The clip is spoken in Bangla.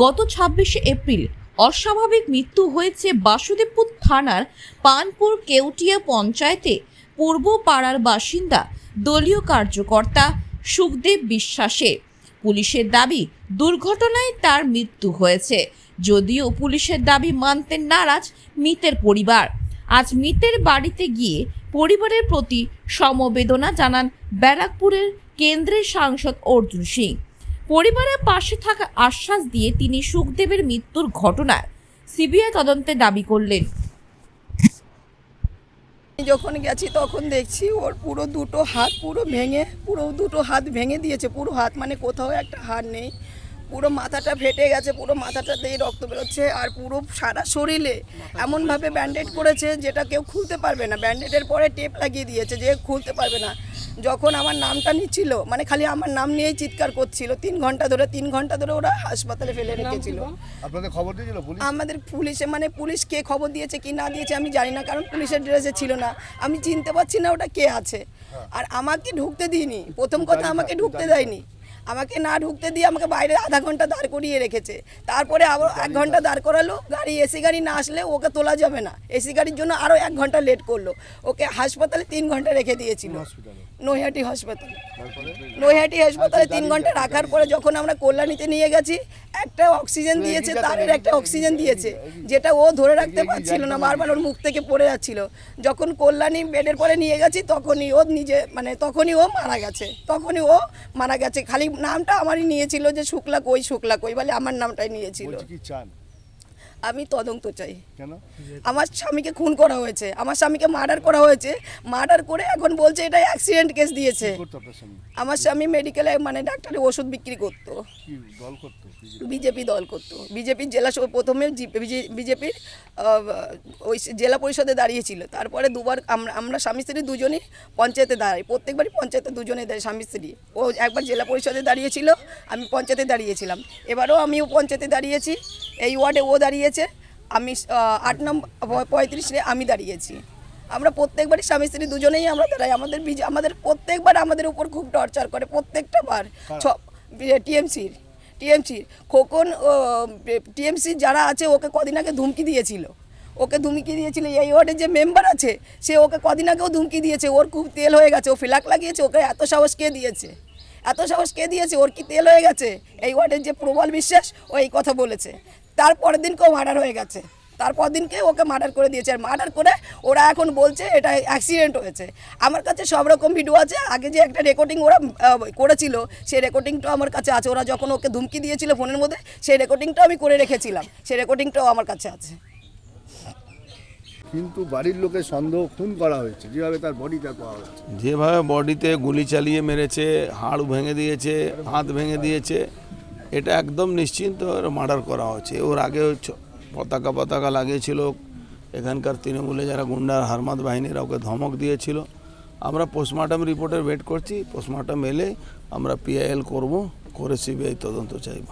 গত ছাব্বিশে এপ্রিল অস্বাভাবিক মৃত্যু হয়েছে বাসুদেবপুর থানার পানপুর কেউটিয়া পঞ্চায়েতে। পূর্ব পাড়ার বাসিন্দা, দলীয় কার্যকর্তা সুখদেব বিশ্বাসের। পুলিশের দাবি, দুর্ঘটনায় তার মৃত্যু হয়েছে। যদিও পুলিশের দাবি মানতে নারাজ মৃতের পরিবার। আজ মৃতের বাড়িতে গিয়ে পরিবারের প্রতি সমবেদনা জানান ব্যারাকপুরের কেন্দ্রের সাংসদ অর্জুন সিং। পরিবারের পাশে থাকা আশ্বাস দিয়ে তিনি সুখদেবের মৃত্যুর ঘটনার সিবিআই তদন্তে দাবি করলেন। যখন গেছি তখন দেখছি ওর পুরো দুটো হাত পুরো ভেঙে, পুরো দুটো হাত ভেঙে দিয়েছে। পুরো হাত মানে কোথাও একটা হাড় নেই। পুরো মাথাটা ফেটে গেছে, পুরো মাথাটা দিয়ে রক্ত বেরোচ্ছে আর পুরো সারা শরীরে এমনভাবে ব্যান্ডেড করেছে যেটা কেউ খুলতে পারবে না। ব্যান্ডেডের পরে টেপ লাগিয়ে দিয়েছে যে খুলতে পারবে না। যখন আমার নামটা নিচ্ছিল মানে খালি আমার নাম নিয়েই চিৎকার করছিল তিন ঘণ্টা ধরে তিন ঘণ্টা ধরে ওরা হাসপাতালে ফেলে রেখেছিল। আপনাদের খবর দিয়েছিল পুলিশ? আমাদের পুলিশে মানে পুলিশ কে খবর দিয়েছে কি না দিয়েছে আমি জানি না কারণ পুলিশের ড্রেসে ছিল না। আমি চিনতে পারছি না ওটা কে আছে। আর আমাকে ঢুকতে দিইনি। প্রথম কথা আমাকে ঢুকতে দেয়নি। আমাকে না ঢুকতে দিয়ে আমাকে বাইরে আধা ঘণ্টা দাঁড় করিয়ে রেখেছে। তারপরে আবার এক ঘণ্টা দাঁড় করালো গাড়ি এসি গাড়ি না আসলে ওকে তোলা যাবে না। এসি গাড়ির জন্য আরও এক ঘণ্টা লেট করল। ওকে হাসপাতালে তিন ঘণ্টা রেখে দিয়েছিল। নৈহাটি হাসপাতালে। নৈহাটি হাসপাতালে তিন ঘণ্টা রাখার পরে যখন আমরা কল্যাণীতে নিয়ে গেছি একটা অক্সিজেন দিয়েছে তারের একটা অক্সিজেন দিয়েছে যেটা ও ধরে রাখতে পারছিল না বারবার ওর মুখ থেকে পড়ে যাচ্ছিল। যখন কল্যাণী বেডের পরে নিয়ে গেছি তখনই ও নিজে মানে তখনই ও মারা গেছে তখনই ও মারা গেছে। খালি নামটা আমারই নিয়েছিল যে শুক্লা কই শুক্লা কই বলে আমার নামটাই নিয়েছিল। কি চান? আমি তদন্ত চাই। কেন? আমার স্বামীকে খুন করা হয়েছে। আমার স্বামীকে মার্ডার করা হয়েছে। মার্ডার করে এখন বলছে এটা অ্যাক্সিডেন্ট কেস দিয়েছে। আমার স্বামী মেডিকেলে মানে ডাক্তারের ওষুধ বিক্রি করতো। কি দল করতো? বিজেপি? দল করতো। বিজেপির জেলা প্রথমে বিজেপির ওই জেলা পরিষদে দাঁড়িয়েছিল। তারপরে দুবার আমরা আমরা স্বামী স্ত্রী দুজনই পঞ্চায়েতে দাঁড়াই। প্রত্যেকবারই পঞ্চায়েতে দুজনে দাঁড়াই স্বামী স্ত্রী। ও একবার জেলা পরিষদে দাঁড়িয়েছিল আমি পঞ্চায়েতে দাঁড়িয়েছিলাম। এবারেও আমিও পঞ্চায়েতে দাঁড়িয়েছি। এই ওয়ার্ডে ও দাঁড়িয়েছে আমি আট নম্বর পঁয়ত্রিশে আমি দাঁড়িয়েছি। আমরা প্রত্যেকবারই স্বামী স্ত্রী দুজনেই আমরা দাঁড়াই। আমাদের বিজে আমাদের প্রত্যেকবার আমাদের উপর খুব টর্চার করে প্রত্যেকটা বার। ছ টিএমসির টিএমসির। খোকন টিএমসি যারা আছে ওকে কদিন আগে ধুমকি দিয়েছিল। ওকে ধুমকি দিয়েছিল এই ওয়ার্ডের যে মেম্বার আছে সে ওকে কদিন আগেও ধুমকি দিয়েছে। ওর খুব তেল হয়ে গেছে ও ফিলাক লাগিয়েছে ওকে এত সাহস কে দিয়েছে? এত সাহস কে দিয়েছে? ওর কি তেল হয়ে গেছে? এই ওয়ার্ডের যে প্রবল বিশ্বাস ও এই কথা বলেছে। তারপরের ও মার্ডার হয়ে গেছে। তারপর দিনকে ওকে মার্ডার করে দিয়েছে। আর মার্ডার করে ওরা এখন বলছে এটা অ্যাক্সিডেন্ট হয়েছে। আমার কাছে সব রকম ভিডিও আছে। আগে যে একটা রেকর্ডিং ওরা করেছিল সেই রেকর্ডিংটা আমার কাছে আছে। ওরা যখন ওকে ধুমকি দিয়েছিল ফোনের মধ্যে সেই রেকর্ডিংটাও আমি করে রেখেছিলাম। সেই রেকর্ডিংটাও আমার কাছে আছে। কিন্তু বাড়ির লোকের সন্দেহ খুন করা হয়েছে। যেভাবে তার বডিটা পাওয়া হয়েছে। যেভাবে বডিতে গুলি চালিয়ে মেরেছে হাড় ভেঙে দিয়েছে হাত ভেঙে দিয়েছে এটা একদম নিশ্চিন্ত মার্ডার করা হচ্ছে ওর আগে পতাকা পতাকা লাগিয়েছিল। এখানকার তৃণমূলে যারা গুন্ডার, হারমাদ বাহিনীরা ওকে ধমক দিয়েছিল। আমরা পোস্টমর্টম রিপোর্টের ওয়েট করছি। পোস্টমর্টম এলে আমরা পিআইএল করব, করে সিবিআই তদন্ত চাইব।